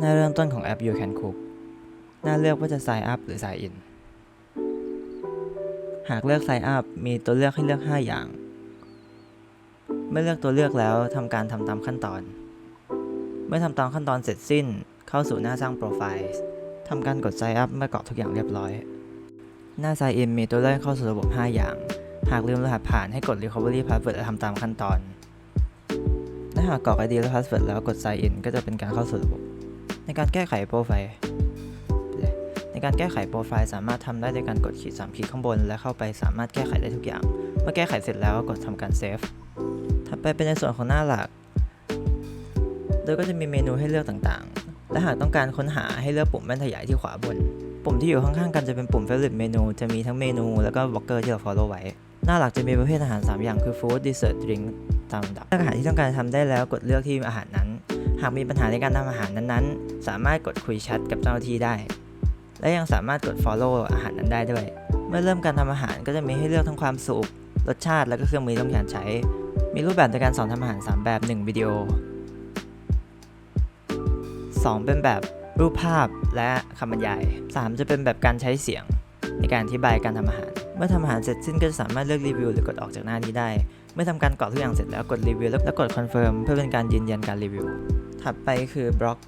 หน้าเริ่มต้นของแอป You Can Cook หน้าเลือกว่าจะ Sign Up หรือ Sign In หากเลือก Sign Up มีตัวเลือกให้เลือก 5 อย่าง เมื่อเลือกตัวเลือกแล้วทำการทำตามขั้นตอน เมื่อทำตามขั้นตอนเสร็จสิ้นเข้าสู่หน้าสร้างโปรไฟล์ทำการกด Sign Up เมื่อกรอกทุกอย่างเรียบร้อย หน้า Sign In มีตัวเลือกเข้าสู่ระบบ 5 อย่าง หากลืมรหัสผ่านให้กด Recovery Password และทำตามขั้นตอนและหากกรอก ID และ Password แล้วกด Sign In ก็จะเป็นการเข้าสู่ระบบ ในการแก้ไขโปรไฟล์ ในการแก้ไขโปรไฟล์สามารถทำได้โดยการกดขีด3ขีดข้างบน และเข้าไปสามารถแก้ไขได้ทุกอย่าง เมื่อแก้ไขเสร็จแล้วก็กดทำการเซฟ ถัดไปเป็นในส่วนของหน้าหลัก โดยก็จะมีเมนูให้เลือกต่างๆ และหากต้องการค้นหาให้เลือกปุ่มแว่นขยายที่ขวาบน ปุ่มที่อยู่ข้างๆกันจะเป็นปุ่ม favorite เมนูจะมีทั้งเมนูแล้วก็บล็อกเกอร์ที่เรา follow ไว้ หน้าหลักจะมีประเภทอาหาร 3 อย่างคือ food dessert drink ตามลำดับเลือกอาหารที่ต้องการทำได้แล้วกดเลือกที่อาหารนั้น หากมีปัญหาในการทำอาหารนั้นๆ สามารถกดคุยแชทกับเจ้าหน้าที่ได้ และยังสามารถกด follow อาหารนั้นได้ด้วย เมื่อเริ่มการทำอาหารก็จะมีให้เลือกทั้งความสุขรสชาติและก็เครื่องมือที่ต้องการใช้ มีรูปแบบในการสอนทำอาหาร 3 แบบ 1 วิดีโอ 2 เป็นแบบรูปภาพและคำบรรยาย 3 จะเป็นแบบการใช้เสียงในการอธิบายการทำอาหาร เมื่อทำอาหารเสร็จสิ้นก็จะสามารถเลือกรีวิวหรือกดออกจากหน้านี้ได้ เมื่อทำการกรอกทุกอย่างเสร็จแล้วกดรีวิวแล้วกดคอนเฟิร์มเพื่อเป็นการยืนยันการรีวิว ถัดไปคือบล็อก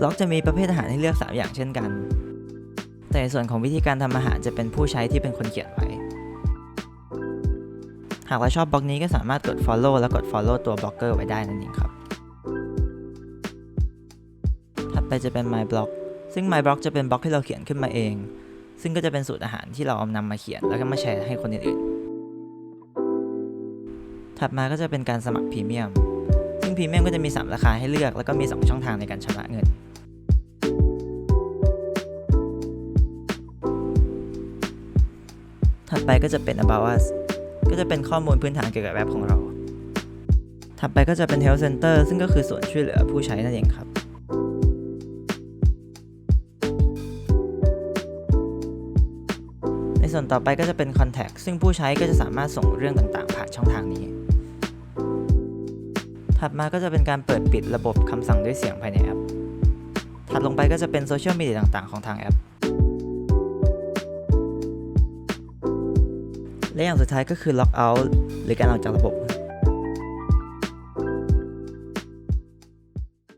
บล็อกจะมีประเภทอาหารให้เลือก 3 อย่างเช่นกัน แต่ในส่วนของวิธีการทำอาหารจะเป็นผู้ใช้ที่เป็นคนเขียนไว้ หากเราชอบบล็อกนี้ก็สามารถกด follow แล้วกด follow ตัวบล็อกเกอร์ไว้ได้นั่นเองครับ ถัดไปจะเป็น my blog ซึ่ง my blog จะเป็นบล็อกที่เราเขียนขึ้นมาเอง ซึ่งก็จะเป็นสูตรอาหารที่เราเอานำมาเขียนแล้วก็มาแชร์ให้คนอื่นๆถัดมาก็จะเป็นการสมัครพรีเมียม งพรีเมียมก็จะมี 3 ราคาให้เลือก แล้วก็มี 2 ช่องทางในการชำระเงิน ถัดไปก็จะเป็น about us ก็จะเป็นข้อมูลพื้นฐานเกี่ยวกับแอปของเรา ถัดไปก็จะเป็น health center ซึ่งก็คือส่วนช่วยเหลือผู้ใช้นั่นเองครับในส่วนต่อไปก็จะเป็น contact ซึ่งผู้ใช้ก็จะสามารถส่งเรื่องต่างๆ ผ่านช่องทางนี้ ถัดมาก็จะเป็นการเปิดปิดระบบคำสั่งด้วยเสียงภายในแอป ถัดลงไปก็จะเป็นโซเชียลมีเดียต่างๆของทางแอป และอย่างสุดท้ายก็คือ lock out หรือการออกจากระบบ